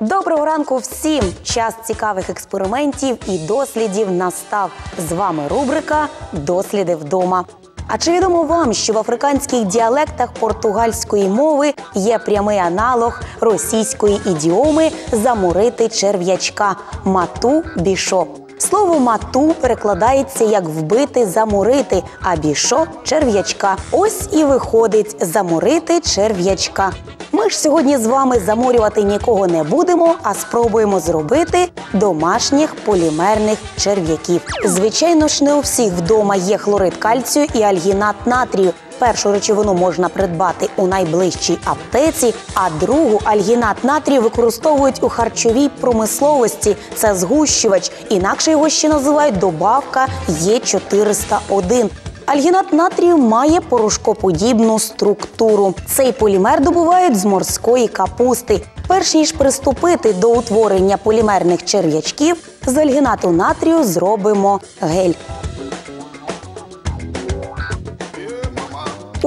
Доброго ранку всім! Час цікавих експериментів і дослідів настав. З вами рубрика Досліди вдома. А чи відомо вам, що в африканських діалектах португальської мови є прямий аналог російської ідіоми замурити черв'ячка мату бішо? Слово мату перекладається як вбити, заморити, а бішо черв'ячка. Ось і виходить заморити черв'ячка. Ми ж сьогодні з вами заморювати нікого не будемо, а спробуємо зробити домашніх полімерних черв'яків. Звичайно ж, не у всіх вдома є хлорид кальцію і альгінат натрію. Першу речовину можна придбати у найближчій аптеці, а другу альгінат натрію використовують у харчовій промисловості. Це згущувач, інакше його ще називають добавка Є401. Альгінат натрію має порошкоподібну структуру. Цей полімер добувають з морської капусти. Перш ніж приступити до утворення полімерних черв'ячків, з альгінату натрію зробимо гель.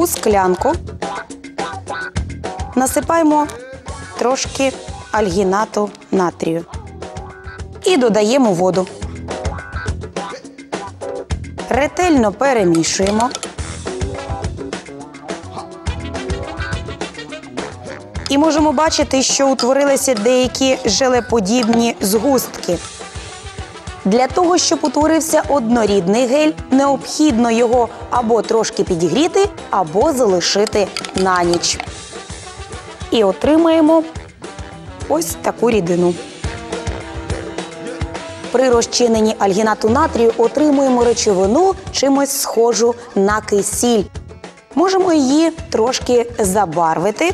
Склянку насипаємо трошки альгінату натрію і додаємо воду. Ретельно перемішуємо. І можемо бачити, що утворилися деякі желеподібні згустки. Для того, щоб утворився однорідний гель, необхідно його або трошки підігріти, або залишити на ніч. І отримаємо ось таку рідину. При розчиненні альгінату натрію отримуємо речовину чимось схожу на кисіль. Можемо її трошки забарвити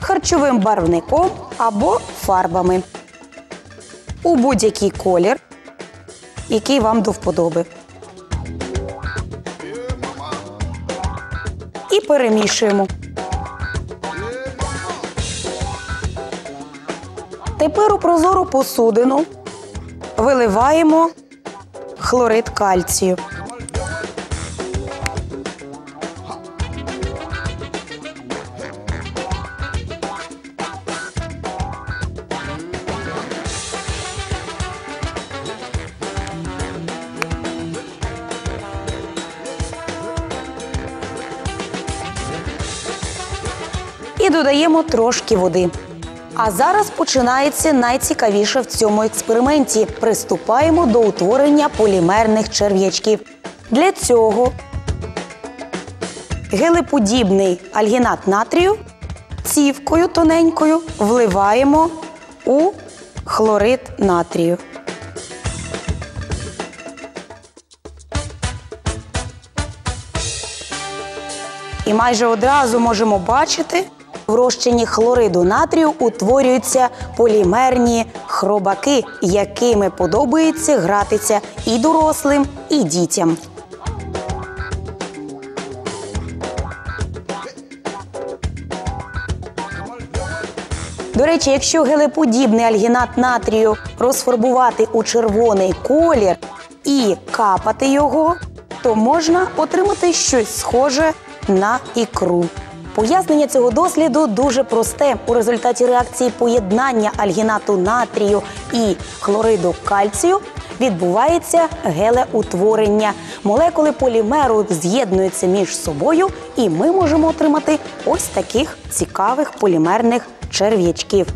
харчовим барвником або фарбами у будь-який колір, який вам до вподоби. І перемішуємо. Тепер у прозору посудину виливаємо хлорид кальцію. І додаємо трошки води. А зараз починається найцікавіше в цьому експерименті. Приступаємо до утворення полімерних черв'ячків. Для цього гелеподібний альгінат натрію цівкою тоненькою вливаємо у хлорид натрію. І майже одразу можемо бачити, в розчині хлориду натрію утворюються полімерні хробаки, якими подобається гратися і дорослим, і дітям. До речі, якщо гелеподібний альгінат натрію розфарбувати у червоний колір і капати його, то можна отримати щось схоже на ікру. Пояснення цього досліду дуже просте. У результаті реакції поєднання альгінату натрію і хлориду кальцію відбувається гелеутворення. Молекули полімеру з'єднуються між собою, і ми можемо отримати ось таких цікавих полімерних черв'ячків.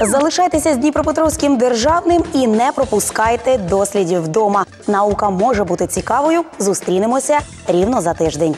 Залишайтеся з Дніпропетровським державним і не пропускайте дослідів вдома. Наука може бути цікавою. Зустрінемося рівно за тиждень.